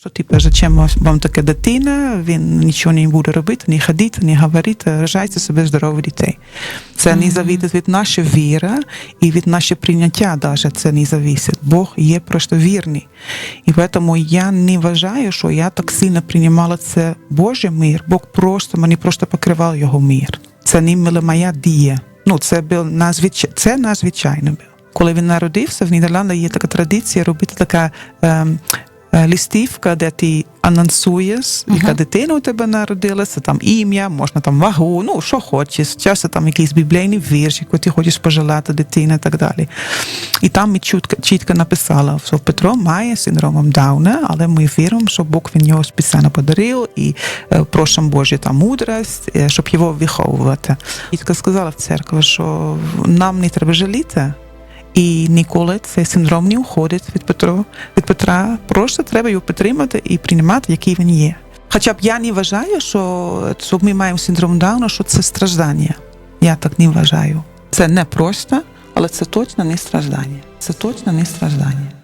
Що типу, зачем вам така дитина, він нічого не буде робити, не ходити, не говорити, рожайте себе здорових дітей. Це не зависить від нашої віри і від нашого прийняття даже це не зависить. Бог є просто вірний. І тому я не вважаю, що я так сильно приймала це Божий мир. Бог просто мені просто покривав його мир. Це не була моя дія. Ну, це був надзвичай, це надзвичайно було. Коли він народився, в Нідерландах є така традиція робити така ем, листівка, де ти анонсуєш, яка дитина у тебе народилася, там ім'я, можна там вагу, ну що хочеш, часто там якийсь біблійний вірш, який ти хочеш пожелати дитині і так далі. І там ми чітко, чітко написала, що Петро має синдромом Дауна, але ми віримо, що Бог він його спеціально подарив і просимо Божу там мудрость, щоб його виховувати. Чітко сказала в церкві, що нам не треба жаліти. І ніколи цей синдром не уходить від Петро, від Петра. Просто треба його підтримати і приймати, який він є. Хоча б я не вважаю, що, що ми маємо синдром Дауна, що це страждання. Я так не вважаю. Це не просто, але це точно не страждання. Це точно не страждання.